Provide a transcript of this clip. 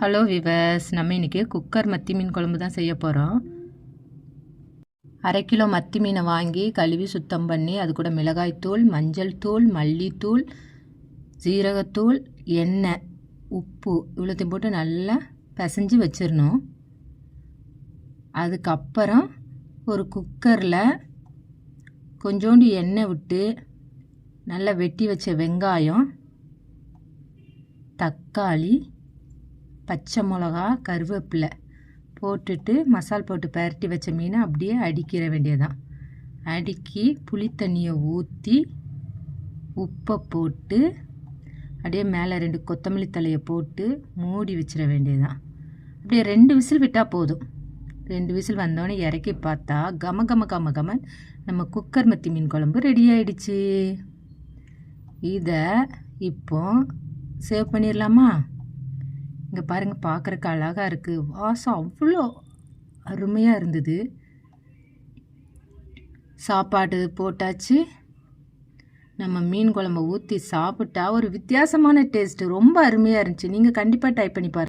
Hello viewers நம்ம இன்றைக்கி cooker மத்தி மீன் குழம்பு தான் செய்ய போகிறோம் அரை கிலோ மத்தி மீனை வாங்கி கழுவி சுத்தம் பண்ணி அது கூட மிளகாய்த்தூள் மஞ்சள் தூள் மல்லித்தூள் ஜீரகத்தூள் எண்ணெய் உப்பு இவ்வளோத்தையும் போட்டு நல்லா பிசைஞ்சு வச்சிடணும். அதுக்கப்புறம் ஒரு குக்கரில் கொஞ்சோண்டு எண்ணெய் விட்டு நல்லா வெட்டி வச்ச வெங்காயம் தக்காளி பச்சை மிளகா கருவேப்பிலை போட்டுட்டு மசால் போட்டு பரட்டி வச்ச மீனை அப்படியே அடிக்கிற வேண்டியதான் அடுக்கி புளித்தண்ணியை ஊற்றி உப்பை போட்டு அப்படியே மேலே ரெண்டு கொத்தமல்லி தலையை போட்டு மூடி வச்சிட வேண்டியதான் அப்படியே ரெண்டு விசில் விட்டால் போதும். ரெண்டு விசில் வந்தோடனே இறக்கி பார்த்தா கம கம கம கமன் நம்ம குக்கர் மத்தி மீன் குழம்பு ரெடி ஆயிடுச்சு. இதை இப்போ சேவ் பண்ணிடலாமா இங்கே பாருங்கள் பார்க்குறக்கு அழகாக இருக்குது வாசம் அவ்வளோ அருமையாக இருந்தது. சாப்பாடு போட்டாச்சு. நம்ம மீன் குழம்ப ஊற்றி சாப்பிட்டா ஒரு வித்தியாசமான டேஸ்ட்டு ரொம்ப அருமையாக இருந்துச்சு. நீங்கள் கண்டிப்பாக ட்ரை பண்ணி பாருங்கள்